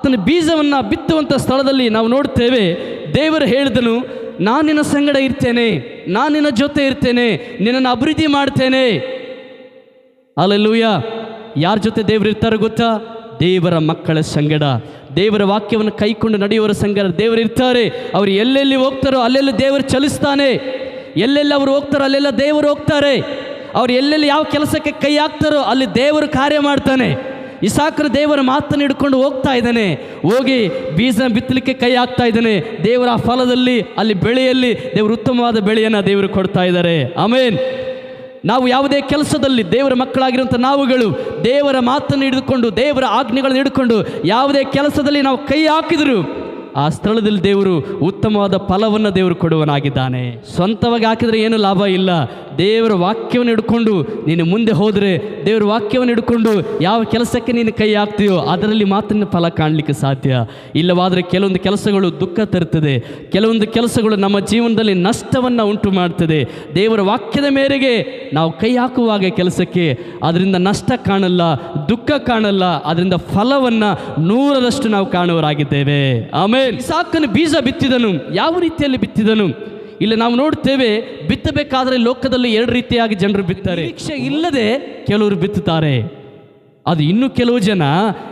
ಆತನ ಬೀಜವನ್ನು ಬಿತ್ತುವಂಥ ಸ್ಥಳದಲ್ಲಿ ನಾವು ನೋಡ್ತೇವೆ. ದೇವರು ಹೇಳಿದನು, ನಾನು ನಿನ್ನ ಸಂಗಡ ಇರ್ತೇನೆ, ನಾನು ನಿನ್ನ ಜೊತೆ ಇರ್ತೇನೆ, ನಿನ್ನನ್ನು ಅಭಿವೃದ್ಧಿ ಮಾಡ್ತೇನೆ. ಅಲ್ಲೂಯ್ಯ ಯಾರ ಜೊತೆ ದೇವರು ಇರ್ತಾರೆ ಗೊತ್ತಾ? ದೇವರ ಮಕ್ಕಳ ಸಂಗಡ. ದೇವರ ವಾಕ್ಯವನ್ನು ಕೈಕೊಂಡು ನಡೆಯುವವರ ಸಂಗಡ ದೇವರು ಇರ್ತಾರೆ. ಅವರು ಎಲ್ಲೆಲ್ಲಿ ಹೋಗ್ತಾರೋ ಅಲ್ಲೆಲ್ಲ ದೇವರು ಚಲಿಸ್ತಾನೆ. ಎಲ್ಲೆಲ್ಲಿ ಅವರು ಹೋಗ್ತಾರೋ ಅಲ್ಲೆಲ್ಲ ದೇವರು ಹೋಗ್ತಾರೆ. ಅವ್ರು ಎಲ್ಲೆಲ್ಲಿ ಯಾವ ಕೆಲಸಕ್ಕೆ ಕೈ ಹಾಕ್ತಾರೋ ಅಲ್ಲಿ ದೇವರು ಕಾರ್ಯ ಮಾಡ್ತಾನೆ. ಇಸಾಕರ ದೇವರ ಮಾತನ್ನು ಹಿಡ್ಕೊಂಡು ಹೋಗ್ತಾ ಇದ್ದಾನೆ. ಹೋಗಿ ಬೀಜ ಬಿತ್ತಲಿಕ್ಕೆ ಕೈ ಹಾಕ್ತಾ ಇದ್ದಾನೆ. ದೇವರ ಫಲದಲ್ಲಿ, ಅಲ್ಲಿ ಬೆಳೆಯಲ್ಲಿ ದೇವರು ಉತ್ತಮವಾದ ಬೆಳೆಯನ್ನು ದೇವರು ಕೊಡ್ತಾ ಇದ್ದಾರೆ. ಆಮೇನ್. ನಾವು ಯಾವುದೇ ಕೆಲಸದಲ್ಲಿ ದೇವರ ಮಕ್ಕಳಾಗಿರುವಂಥ ನಾವುಗಳು ದೇವರ ಮಾತನ್ನು ಹಿಡಿದುಕೊಂಡು, ದೇವರ ಆಜ್ಞೆಗಳನ್ನು ಹಿಡ್ಕೊಂಡು ಯಾವುದೇ ಕೆಲಸದಲ್ಲಿ ನಾವು ಕೈ ಹಾಕಿದ್ರು ಆ ಸ್ಥಳದಲ್ಲಿ ದೇವರು ಉತ್ತಮವಾದ ಫಲವನ್ನು ದೇವರು ಕೊಡುವನಾಗಿದ್ದಾನೆ. ಸ್ವಂತವಾಗಿ ಹಾಕಿದರೆ ಏನು ಲಾಭ ಇಲ್ಲ. ದೇವರ ವಾಕ್ಯವನ್ನು ಹಿಡ್ಕೊಂಡು ನೀನು ಮುಂದೆ ಹೋದರೆ ದೇವರ ವಾಕ್ಯವನ್ನು ಹಿಡ್ಕೊಂಡು ಯಾವ ಕೆಲಸಕ್ಕೆ ನೀನು ಕೈ ಹಾಕ್ತೀಯೋ ಅದರಲ್ಲಿ ಮಾತ್ರ ಫಲ ಕಾಣಲಿಕ್ಕೆ ಸಾಧ್ಯ. ಇಲ್ಲವಾದರೆ ಕೆಲವೊಂದು ಕೆಲಸಗಳು ದುಃಖ ತರುತ್ತದೆ. ಕೆಲವೊಂದು ಕೆಲಸಗಳು ನಮ್ಮ ಜೀವನದಲ್ಲಿ ನಷ್ಟವನ್ನು ಉಂಟು ಮಾಡ್ತದೆ. ದೇವರ ವಾಕ್ಯದ ಮೇರೆಗೆ ನಾವು ಕೈ ಹಾಕುವಾಗ ಕೆಲಸಕ್ಕೆ ಅದರಿಂದ ನಷ್ಟ ಕಾಣಲ್ಲ, ದುಃಖ ಕಾಣಲ್ಲ, ಅದರಿಂದ ಫಲವನ್ನು ನೂರರಷ್ಟು ನಾವು ಕಾಣುವರಾಗಿದ್ದೇವೆ ಆಮೇಲೆ ಇಸಾಕನು ಬೀಜ ಬಿತ್ತಿದನು. ಯಾವ ರೀತಿಯಲ್ಲಿ ಬಿತ್ತಿದನು? ಇಲ್ಲಿ ನಾವು ನೋಡ್ತೇವೆ ಬಿತ್ತಬೇಕಾದ್ರೆ ಲೋಕದಲ್ಲಿ ಎರಡು ರೀತಿಯಾಗಿ ಜನರು ಬಿತ್ತಾರೆ. ನಿರೀಕ್ಷೆ ಇಲ್ಲದೆ ಕೆಲವರು ಬಿತ್ತುತ್ತಾರೆ. ಅದು ಇನ್ನು ಕೆಲವು ಜನ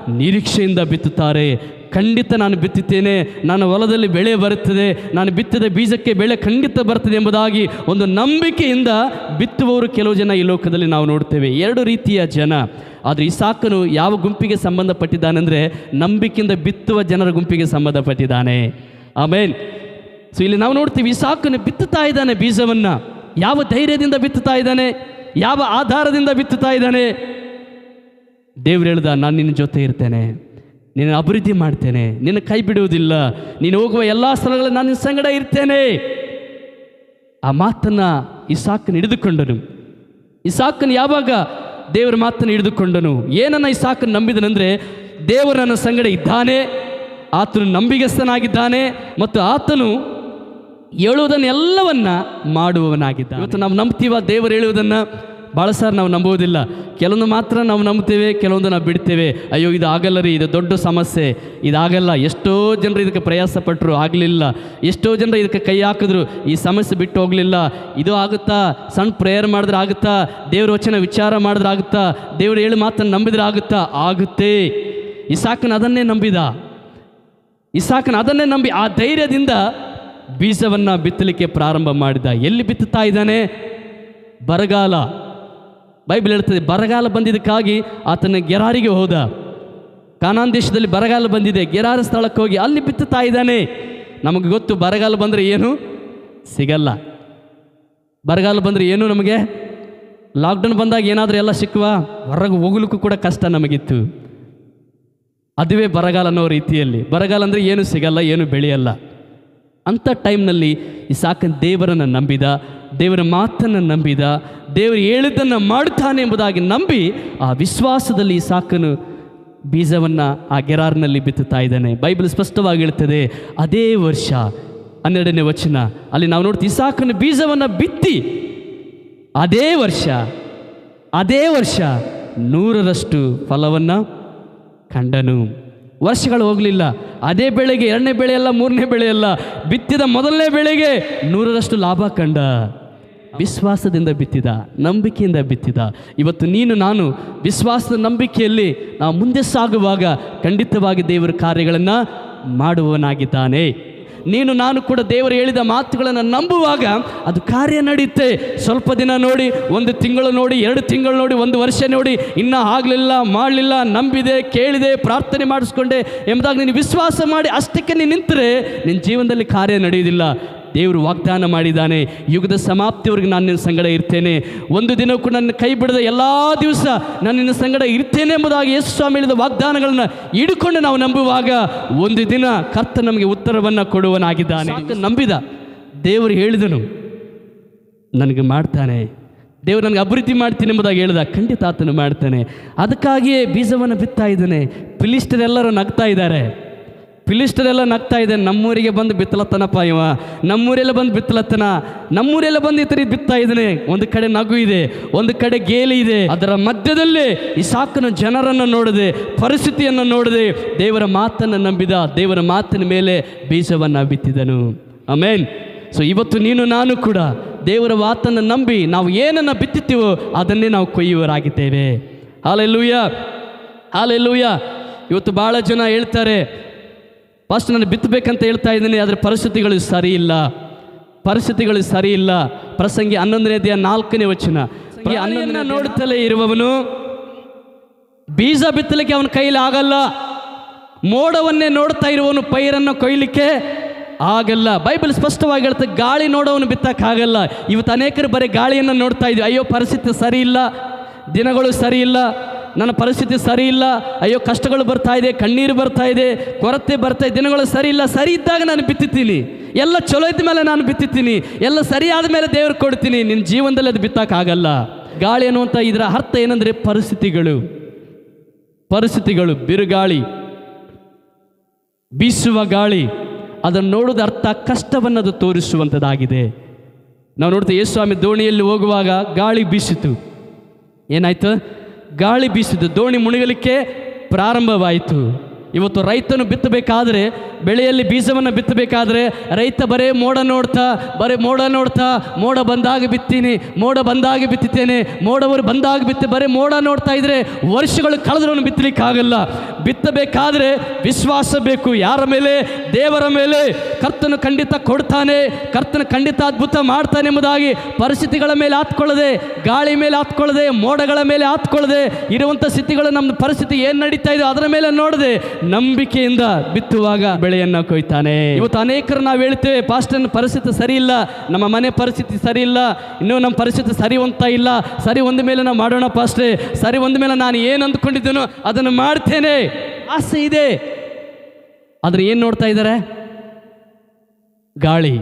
ನಿರೀಕ್ಷೆಯಿಂದ ಬಿತ್ತುತ್ತಾರೆ. ಖಂಡಿತ ನಾನು ಬಿತ್ತುತ್ತೇನೆ ನನ್ನ ಹೊಲದಲ್ಲಿ ಬೆಳೆ ಬರುತ್ತದೆ. ನಾನು ಬಿತ್ತಿದ ಬೀಜಕ್ಕೆ ಬೆಳೆ ಖಂಡಿತ ಬರ್ತದೆ ಎಂಬುದಾಗಿ ಒಂದು ನಂಬಿಕೆಯಿಂದ ಬಿತ್ತುವವರು ಕೆಲವು ಜನ ಈ ಲೋಕದಲ್ಲಿ ನಾವು ನೋಡ್ತೇವೆ. ಎರಡು ರೀತಿಯ ಜನ. ಆದರೆ ಇಸಾಕನು ಯಾವ ಗುಂಪಿಗೆ ಸಂಬಂಧಪಟ್ಟಿದ್ದಾನೆಂದರೆ ನಂಬಿಕೆಯಿಂದ ಬಿತ್ತುವ ಜನರ ಗುಂಪಿಗೆ ಸಂಬಂಧಪಟ್ಟಿದ್ದಾನೆ. ಆಮೇಲೆ ಸೊ ಇಲ್ಲಿ ನಾವು ನೋಡ್ತೀವಿ ಇಸಾಕನು ಬಿತ್ತುತ್ತಾ ಇದ್ದಾನೆ ಬೀಜವನ್ನು. ಯಾವ ಧೈರ್ಯದಿಂದ ಬಿತ್ತುತ್ತಾ ಇದ್ದಾನೆ? ಯಾವ ಆಧಾರದಿಂದ ಬಿತ್ತುತ್ತಾ ಇದ್ದಾನೆ? ದೇವ್ರು ಹೇಳ್ದ, ನಾನು ನಿನ್ನ ಜೊತೆ ಇರ್ತೇನೆ. ನಿನ್ನ ಅಭಿವೃದ್ಧಿ ಮಾಡ್ತೇನೆ. ನಿನ್ನ ಕೈ ಬಿಡುವುದಿಲ್ಲ. ನೀನು ಹೋಗುವ ಎಲ್ಲ ಸ್ಥಳಗಳಲ್ಲಿ ನಾನು ನಿನ್ನ ಸಂಗಡ ಇರ್ತೇನೆ. ಆ ಮಾತನ್ನು ಇಸಾಕನು ಹಿಡಿದುಕೊಂಡನು. ಇಸಾಕನು ಯಾವಾಗ ದೇವರ ಮಾತನ್ನು ಹಿಡಿದುಕೊಂಡನು? ಏನನ್ನ ಇಸಾಕನು ನಂಬಿದನೆಂದರೆ, ದೇವರು ನನ್ನ ಸಂಗಡ ಇದ್ದಾನೆ, ಆತನು ನಂಬಿಗಸ್ತನಾಗಿದ್ದಾನೆ ಮತ್ತು ಆತನು ಹೇಳುವುದನ್ನೆಲ್ಲವನ್ನ ಮಾಡುವವನಾಗಿದ್ದ ಇವತ್ತು ನಾವು ನಂಬ್ತೀವ ದೇವರು ಹೇಳುವುದನ್ನು? ಭಾಳ ಸಾರ್ ನಾವು ನಂಬುವುದಿಲ್ಲ. ಕೆಲವೊಂದು ಮಾತ್ರ ನಾವು ನಂಬ್ತೇವೆ ಕೆಲವೊಂದು ನಾವು ಬಿಡ್ತೇವೆ. ಅಯ್ಯೋ, ಇದು ಆಗಲ್ಲ ರೀ, ಇದು ದೊಡ್ಡ ಸಮಸ್ಯೆ. ಇದಾಗಲ್ಲ, ಎಷ್ಟೋ ಜನರು ಇದಕ್ಕೆ ಪ್ರಯಾಸ ಪಟ್ಟರು ಆಗಲಿಲ್ಲ. ಎಷ್ಟೋ ಜನರು ಇದಕ್ಕೆ ಕೈ ಹಾಕಿದ್ರು, ಈ ಸಮಸ್ಯೆ ಬಿಟ್ಟು ಹೋಗಲಿಲ್ಲ. ಇದು ಆಗುತ್ತಾ? ಸಣ್ಣ ಪ್ರೇಯರ್ ಮಾಡಿದ್ರೆ ಆಗುತ್ತಾ? ದೇವ್ರ ವಚನ ವಿಚಾರ ಮಾಡಿದ್ರೆ ಆಗುತ್ತಾ? ದೇವ್ರು ಹೇಳಿ ಮಾತನ್ನು ನಂಬಿದ್ರೆ ಆಗುತ್ತಾ? ಆಗುತ್ತೆ. ಇಸಾಕನ ಅದನ್ನೇ ನಂಬಿದ. ಇಸಾಕನ ಅದನ್ನೇ ನಂಬಿ, ಆ ಧೈರ್ಯದಿಂದ ಬೀಜವನ್ನು ಬಿತ್ತಲಿಕ್ಕೆ ಪ್ರಾರಂಭ ಮಾಡಿದ. ಎಲ್ಲಿ ಬಿತ್ತುತ್ತಾ ಇದ್ದಾನೆ? ಬರಗಾಲ. ಬೈಬಲ್ ಹೇಳ್ತದೆ, ಬರಗಾಲ ಬಂದಿದ್ದಕ್ಕಾಗಿ ಆತನ ಗೆರಾರಿಗೆ ಹೋದ. ಕಾನಾನ್ ದೇಶದಲ್ಲಿ ಬರಗಾಲ ಬಂದಿದೆ, ಗೆರಾರ ಸ್ಥಳಕ್ಕೆ ಹೋಗಿ ಅಲ್ಲಿ ಬಿತ್ತುತ್ತಾ ಇದ್ದಾನೆ ನಮಗೆ ಗೊತ್ತು ಬರಗಾಲ ಬಂದರೆ ಏನು? ಸಿಗಲ್ಲ. ಬರಗಾಲ ಬಂದರೆ ಏನು ನಮಗೆ? ಲಾಕ್ಡೌನ್ ಬಂದಾಗ ಏನಾದರೂ ಎಲ್ಲ ಸಿಕ್ಕುವ? ಹೊರಗೆ ಹೋಗ್ಲಿಕ್ಕೂ ಕೂಡ ಕಷ್ಟ ನಮಗಿತ್ತು. ಅದುವೇ ಬರಗಾಲ ಅನ್ನೋ ರೀತಿಯಲ್ಲಿ. ಬರಗಾಲ ಅಂದರೆ ಏನು? ಸಿಗಲ್ಲ, ಏನು ಬೆಳೆಯಲ್ಲ. ಅಂಥ ಟೈಮ್ನಲ್ಲಿ ಈ ಸಾಕನ್ ದೇವರನ್ನು ನಂಬಿದ, ದೇವರ ಮಾತನ್ನು ನಂಬಿದ, ದೇವರು ಹೇಳಿದ್ದನ್ನು ಮಾಡುತ್ತಾನೆ ಎಂಬುದಾಗಿ ನಂಬಿ ಆ ವಿಶ್ವಾಸದಲ್ಲಿ ಈ ಸಾಕನು ಬೀಜವನ್ನು ಆ ಗೆರಾರ್ನಲ್ಲಿ ಬಿತ್ತುತ್ತಾ ಇದ್ದಾನೆ. ಬೈಬಲ್ ಸ್ಪಷ್ಟವಾಗಿ ಹೇಳ್ತದೆ ಅದೇ ವರ್ಷ ಹನ್ನೆರಡನೇ ವಚನ, ಅಲ್ಲಿ ನಾವು ನೋಡ್ತೀವಿ ಸಾಕನ ಬೀಜವನ್ನು ಬಿತ್ತಿ, ಅದೇ ವರ್ಷ ಅದೇ ವರ್ಷ ನೂರರಷ್ಟು ಫಲವನ್ನು ಕಂಡನು. ವರ್ಷಗಳು ಹೋಗಲಿಲ್ಲ. ಅದೇ ಬೆಳೆಗೆ ಎರಡನೇ ಬೆಳೆಯಲ್ಲ, ಮೂರನೇ ಬೆಳೆಯಲ್ಲ, ಬಿತ್ತಿದ ಮೊದಲನೇ ಬೆಳೆಗೆ ನೂರರಷ್ಟು ಲಾಭ ಕಂಡ. ವಿಶ್ವಾಸದಿಂದ ಬಿತ್ತಿದ, ನಂಬಿಕೆಯಿಂದ ಬಿತ್ತಿದ. ಇವತ್ತು ನೀನು, ನಾನು ವಿಶ್ವಾಸದ ನಂಬಿಕೆಯಲ್ಲಿ ನಾವು ಮುಂದೆ ಸಾಗುವಾಗ ಖಂಡಿತವಾಗಿ ದೇವರ ಕಾರ್ಯಗಳನ್ನು ಮಾಡುವವನಾಗಿದ್ದಾನೆ. ನೀನು ನಾನು ಕೂಡ ದೇವರು ಹೇಳಿದ ಮಾತುಗಳನ್ನು ನಂಬುವಾಗ ಅದು ಕಾರ್ಯ ನಡೆಯುತ್ತೆ ಸ್ವಲ್ಪ ದಿನ ನೋಡಿ, ಒಂದು ತಿಂಗಳು ನೋಡಿ, ಎರಡು ತಿಂಗಳು ನೋಡಿ, ಒಂದು ವರ್ಷ ನೋಡಿ, ಇನ್ನೂ ಆಗಲಿಲ್ಲ, ಮಾಡಲಿಲ್ಲ, ನಂಬಿದೆ, ಕೇಳಿದೆ, ಪ್ರಾರ್ಥನೆ ಮಾಡಿಸ್ಕೊಂಡೆ ಎಂಬುದಾಗಿ ನೀನು ವಿಶ್ವಾಸ ಮಾಡಿ ಅಷ್ಟಕ್ಕೆ ನೀನು ನಿಂತರೆ ನಿನ್ನ ಜೀವನದಲ್ಲಿ ಕಾರ್ಯ ನಡೆಯುವುದಿಲ್ಲ. ದೇವರು ವಾಗ್ದಾನ ಮಾಡಿದ್ದಾನೆ. ಯುಗದ ಸಮಾಪ್ತಿವರೆಗೆ ನಾನು ನಿನ್ನ ಸಂಗಡ ಇರ್ತೇನೆ. ಒಂದು ದಿನಕ್ಕೂ ನನ್ನ ಕೈ ಬಿಡದ ಎಲ್ಲ ದಿವಸ ನಾನು ನಿನ್ನ ಸಂಗಡ ಇರ್ತೇನೆ ಎಂಬುದಾಗಿ ಯೇಸು ಸ್ವಾಮಿ ಹೇಳಿದ ವಾಗ್ದಾನಗಳನ್ನು ಹಿಡ್ಕೊಂಡು ನಾವು ನಂಬುವಾಗ ಒಂದು ದಿನ ಕರ್ತ ನಮಗೆ ಉತ್ತರವನ್ನು ಕೊಡುವನಾಗಿದ್ದಾನೆ. ನಂಬಿದ? ದೇವರು ಹೇಳಿದನು, ನನಗೆ ಮಾಡ್ತಾನೆ. ದೇವರು ನನಗೆ ಅಭಿವೃದ್ಧಿ ಮಾಡ್ತೀನಿ ಎಂಬುದಾಗಿ ಹೇಳಿದ, ಖಂಡಿತ ಆತನು ಮಾಡ್ತಾನೆ. ಅದಕ್ಕಾಗಿಯೇ ಬೀಜವನ್ನು ಬಿತ್ತಾ ಇದ್ದಾನೆ. ಪಿಲಿಸ್ಟರೆಲ್ಲರೂ ನಗ್ತಾ ಇದ್ದಾರೆ. ಫಿಲಿಸ್ಟರೆಲ್ಲ ನಗ್ತಾ ಇದೆ, ನಮ್ಮೂರಿಗೆ ಬಂದು ಬಿತ್ತಲತ್ತನಪ್ಪ ಇವ. ನಮ್ಮೂರೆಲ್ಲ ಬಂದು ಬಿತ್ತಲತ್ತನ. ನಮ್ಮೂರೆಲ್ಲ ಬಂದು ಈ ಬಿತ್ತಾ ಇದ್ದಾನೆ. ಒಂದು ಕಡೆ ನಗು ಇದೆ, ಒಂದು ಕಡೆ ಗೇಲಿ ಇದೆ. ಅದರ ಮಧ್ಯದಲ್ಲಿ ಈ ಸಾಕನ ಜನರನ್ನು ನೋಡದೆ, ಪರಿಸ್ಥಿತಿಯನ್ನು ನೋಡದೆ ದೇವರ ಮಾತನ್ನು ನಂಬಿದ, ದೇವರ ಮಾತಿನ ಮೇಲೆ ಬೀಜವನ್ನು ಬಿತ್ತಿದನು. ಆಮೇನ್. ಸೊ ಇವತ್ತು ನೀನು, ನಾನು ಕೂಡ ದೇವರ ಮಾತನ್ನು ನಂಬಿ ನಾವು ಏನನ್ನು ಬಿತ್ತುತ್ತೀವೋ ಅದನ್ನೇ ನಾವು ಕೊಯ್ಯುವರಾಗಿದ್ದೇವೆ. ಹಾಲೆಲ್ಲೂಯ್ಯ ಹಾಲೆಲ್ಲೂಯ್ಯ ಇವತ್ತು ಭಾಳ ಜನ ಹೇಳ್ತಾರೆ ಫಸ್ಟ್ ನಾನು ಬಿತ್ತಬೇಕಂತ ಹೇಳ್ತಾ ಇದ್ದೀನಿ ಆದರೆ ಪರಿಸ್ಥಿತಿಗಳು ಸರಿ ಇಲ್ಲ ಪರಿಸ್ಥಿತಿಗಳು ಸರಿ ಇಲ್ಲ ಪ್ರಸಂಗಿ ಹನ್ನೊಂದನೇ ದೇಹ ನಾಲ್ಕನೇ ವಚನ. ಈ ಹನ್ನೊಂದನೇ ನೋಡುತ್ತಲೇ ಇರುವವನು ಬೀಜ ಬಿತ್ತಲಿಕ್ಕೆ ಅವನ ಕೈಲಿ ಆಗಲ್ಲ. ಮೋಡವನ್ನೇ ನೋಡ್ತಾ ಇರುವವನು ಪೈರನ್ನು ಕೊಯ್ಲಿಕ್ಕೆ ಆಗಲ್ಲ. ಬೈಬಲ್ ಸ್ಪಷ್ಟವಾಗಿ ಹೇಳ್ತೆ ಗಾಳಿ ನೋಡೋವನು ಬಿತ್ತಕ್ಕಾಗಲ್ಲ. ಇವತ್ತು ಅನೇಕರು ಬರೀ ಗಾಳಿಯನ್ನು ನೋಡ್ತಾ ಇದ್ವಿ. ಅಯ್ಯೋ ಪರಿಸ್ಥಿತಿ ಸರಿ ಇಲ್ಲ ದಿನಗಳು ಸರಿ ಇಲ್ಲ ನನ್ನ ಪರಿಸ್ಥಿತಿ ಸರಿ ಇಲ್ಲ. ಅಯ್ಯೋ, ಕಷ್ಟಗಳು ಬರ್ತಾ ಇದೆ, ಕಣ್ಣೀರು ಬರ್ತಾ ಇದೆ, ಕೊರತೆ ಬರ್ತಾ ಇದೆ, ದಿನಗಳು ಸರಿ ಇಲ್ಲ. ಸರಿ ಇದ್ದಾಗ ನಾನು ಬಿತ್ತಿದ್ದೀನಿ. ಎಲ್ಲ ಚಲೋ ಇದ್ದ ಮೇಲೆ ನಾನು ಬಿತ್ತಿದ್ದೀನಿ. ಎಲ್ಲ ಸರಿಯಾದ ಮೇಲೆ ದೇವ್ರಿಗೆ ಕೊಡ್ತೀನಿ. ನಿನ್ನ ಜೀವನದಲ್ಲಿ ಅದು ಬಿತ್ತಕ್ಕಾಗಲ್ಲ ಗಾಳಿ ಅನ್ನುವಂಥ ಇದರ ಅರ್ಥ ಏನಂದರೆ ಪರಿಸ್ಥಿತಿಗಳು. ಪರಿಸ್ಥಿತಿಗಳು, ಬಿರುಗಾಳಿ, ಬೀಸುವ ಗಾಳಿ, ಅದನ್ನು ನೋಡೋದು ಅರ್ಥ ಕಷ್ಟವನ್ನು ಅದು ತೋರಿಸುವಂಥದ್ದಾಗಿದೆ. ನಾವು ನೋಡ್ತೀವಿ ಯೇಸ್ವಾಮಿ ದೋಣಿಯಲ್ಲಿ ಹೋಗುವಾಗ ಗಾಳಿ ಬೀಸಿತು. ಏನಾಯ್ತು? ಗಾಳಿ ಬೀಸಿದ ದೋಣಿ ಮುಣಿಗಲಿಕ್ಕೆ ಪ್ರಾರಂಭವಾಯಿತು. ಇವತ್ತು ರೈತನು ಬಿತ್ತಬೇಕಾದ್ರೆ, ಬೆಳೆಯಲ್ಲಿ ಬೀಜವನ್ನು ಬಿತ್ತಬೇಕಾದ್ರೆ ರೈತ ಬರೇ ಮೋಡ ನೋಡ್ತಾ, ಬರೇ ಮೋಡ ನೋಡ್ತಾ, ಮೋಡ ಬಂದಾಗ ಬಿತ್ತೀನಿ, ಮೋಡ ಬಂದಾಗ ಬಿತ್ತುತ್ತೇನೆ ಮೋಡವರು ಬಂದಾಗ ಬಿತ್ತ, ಬರೀ ಮೋಡ ನೋಡ್ತಾ ಇದ್ರೆ ವರ್ಷಗಳು ಕಳೆದ್ರೂ ಬಿತ್ತಲಿಕ್ಕಾಗಲ್ಲ. ಬಿತ್ತಬೇಕಾದ್ರೆ ವಿಶ್ವಾಸ ಬೇಕು, ಯಾರ ಮೇಲೆ? ದೇವರ ಮೇಲೆ. ಕರ್ತನ ಖಂಡಿತ ಕೊಡ್ತಾನೆ, ಕರ್ತನ ಖಂಡಿತ ಅದ್ಭುತ ಮಾಡ್ತಾನೆ ಎಂಬುದಾಗಿ ಪರಿಸ್ಥಿತಿಗಳ ಮೇಲೆ ಹಾತ್ಕೊಳ್ಳದೆ ಗಾಳಿ ಮೇಲೆ ಹಾತ್ಕೊಳ್ಳದೆ ಮೋಡಗಳ ಮೇಲೆ ಹಾತ್ಕೊಳ್ಳದೆ ಇರುವಂಥ ಸ್ಥಿತಿಗಳು ನಮ್ಮ ಪರಿಸ್ಥಿತಿ ಏನು ನಡೀತಾ ಇದೆ ಅದರ ಮೇಲೆ ನೋಡದೆ ನಂಬಿಕೆಯಿಂದ ಬಿತ್ತುವಾಗ ಬೆಳೆಯನ್ನು ಕೊಯ್ತಾನೆ. ಇವತ್ತು ಅನೇಕರು ನಾವು ಹೇಳ್ತೇವೆ ಪಾಸ್ಟನ್ ಪರಿಸ್ಥಿತಿ ಸರಿ ಇಲ್ಲ ನಮ್ಮ ಮನೆ ಪರಿಸ್ಥಿತಿ ಸರಿ ಇಲ್ಲ ಇನ್ನೂ ನಮ್ಮ ಪರಿಸ್ಥಿತಿ ಸರಿ ಅಂತ ಇಲ್ಲ, ಸರಿ ಒಂದ ಮೇಲೆ ನಾವು ಮಾಡೋಣ ಪಾಸ್ಟ್ರೆ, ಸರಿ ಒಂದ ಮೇಲೆ ನಾನು ಏನು ಅಂದ್ಕೊಂಡಿದ್ದೇನೋ ಅದನ್ನು ಮಾಡ್ತೇನೆ. ಆಸೆ ಇದೆ. ಆದರೆ ಏನು ನೋಡ್ತಾ ಇದ್ದಾರೆ ಗಾಳಿ.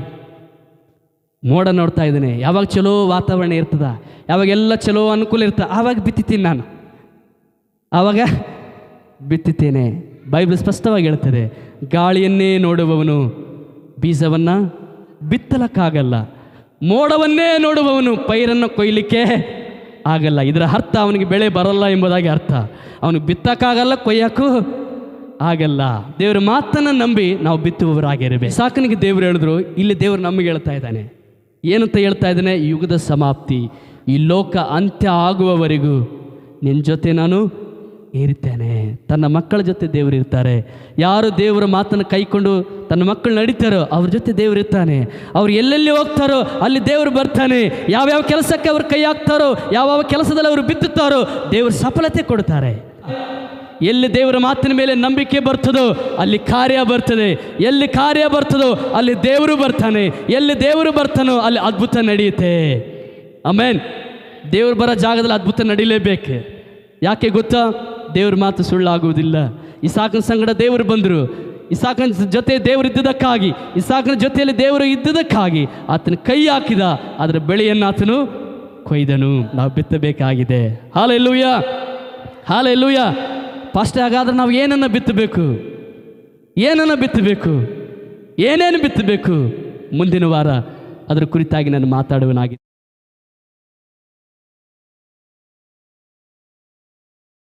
ಮೋಡ ನೋಡ್ತಾ ಇದ್ದೇನೆ. ಯಾವಾಗ ಚಲೋ ವಾತಾವರಣ ಇರ್ತದ? ಯಾವಾಗ ಎಲ್ಲ ಚಲೋ ಅನುಕೂಲ ಇರ್ತದೆ? ಆವಾಗ ಬಿತ್ತಿತೀನಿ ನಾನು. ಆವಾಗ ಬಿತ್ತುತ್ತೇನೆ ಬೈಬಲ್ ಸ್ಪಷ್ಟವಾಗಿ ಹೇಳ್ತದೆ, ಗಾಳಿಯನ್ನೇ ನೋಡುವವನು ಬೀಜವನ್ನು ಬಿತ್ತಲಕ್ಕಾಗಲ್ಲ, ಮೋಡವನ್ನೇ ನೋಡುವವನು ಪೈರನ್ನು ಕೊಯ್ಲಿಕ್ಕೆ ಆಗಲ್ಲ. ಇದರ ಅರ್ಥ ಅವನಿಗೆ ಬೆಳೆ ಬರಲ್ಲ ಎಂಬುದಾಗಿ ಅರ್ಥ. ಅವನು ಬಿತ್ತಕ್ಕಾಗಲ್ಲ, ಕೊಯ್ಯಕ್ಕೂ ಆಗಲ್ಲ. ದೇವರ ಮಾತನ್ನು ನಂಬಿ ನಾವು ಬಿತ್ತುವವರಾಗಿರಬೇಕು. ಸಾಕನಿಗೆ ದೇವರು ಹೇಳಿದ್ರು, ಇಲ್ಲಿ ದೇವರು ನಮಗೆ ಹೇಳ್ತಾ ಇದ್ದಾನೆ. ಏನಂತ ಹೇಳ್ತಾ ಇದ್ದಾನೆ? ಯುಗದ ಸಮಾಪ್ತಿ. ಈ ಲೋಕ ಅಂತ್ಯ ಆಗುವವರೆಗೂ ನಿನ್ನ ಜೊತೆ ನಾನು ಇರ್ತೇನೆ ತನ್ನ ಮಕ್ಕಳ ಜೊತೆ ದೇವರಿರ್ತಾರೆ ಯಾರು ದೇವರ ಮಾತನ್ನು ಕೈಕೊಂಡು ತನ್ನ ಮಕ್ಕಳು ನಡೀತಾರೋ ಅವ್ರ ಜೊತೆ ದೇವರು ಇರ್ತಾನೆ. ಅವ್ರು ಎಲ್ಲೆಲ್ಲಿ ಹೋಗ್ತಾರೋ ಅಲ್ಲಿ ದೇವರು ಬರ್ತಾನೆ. ಯಾವ್ಯಾವ ಕೆಲಸಕ್ಕೆ ಅವ್ರು ಕೈ ಹಾಕ್ತಾರೋ, ಯಾವ್ಯಾವ ಕೆಲಸದಲ್ಲಿ ಅವರು ಬಿತ್ತುತ್ತಾರೋ ದೇವರು ಸಫಲತೆ ಕೊಡ್ತಾರೆ. ಎಲ್ಲಿ ದೇವರ ಮಾತಿನ ಮೇಲೆ ನಂಬಿಕೆ ಬರ್ತದೋ ಅಲ್ಲಿ ಕಾರ್ಯ ಬರ್ತದೆ. ಎಲ್ಲಿ ಕಾರ್ಯ ಬರ್ತದೋ ಅಲ್ಲಿ ದೇವರು ಬರ್ತಾನೆ. ಎಲ್ಲಿ ದೇವರು ಬರ್ತಾನೋ ಅಲ್ಲಿ ಅದ್ಭುತ ನಡೆಯುತ್ತೆ. ಆಮೇನ್ ದೇವರು ಬರೋ ಜಾಗದಲ್ಲಿ ಅದ್ಭುತ ನಡೀಲೇಬೇಕು. ಯಾಕೆ ಗೊತ್ತಾ? ದೇವ್ರ ಮಾತು ಸುಳ್ಳಾಗುವುದಿಲ್ಲ. ಇಸಾಕನ ಸಂಗಡ ದೇವರು ಬಂದರು. ಇಸಾಕನ ಜೊತೆ ದೇವರು ಇದ್ದುದಕ್ಕಾಗಿ, ಇಸಾಕನ ಜೊತೆಯಲ್ಲಿ ದೇವರು ಇದ್ದುದಕ್ಕಾಗಿ ಆತನ ಕೈ ಹಾಕಿದ, ಅದರ ಬೆಳೆಯನ್ನು ಆತನು ಕೊಯ್ದನು. ನಾವು ಬಿತ್ತಬೇಕಾಗಿದೆ. ಹಾಲೆಲ್ಲೂಯ! ಹಾಲೆಲ್ಲೂಯ! ಫಸ್ಟ್ ಹಾಗಾದ್ರೆ ನಾವು ಏನನ್ನು ಬಿತ್ತಬೇಕು? ಏನನ್ನು ಬಿತ್ತಬೇಕು? ಏನೇನು ಬಿತ್ತಬೇಕು? ಮುಂದಿನ ವಾರ ಅದರ ಕುರಿತಾಗಿ ನಾನು ಮಾತಾಡುವನಾಗಿ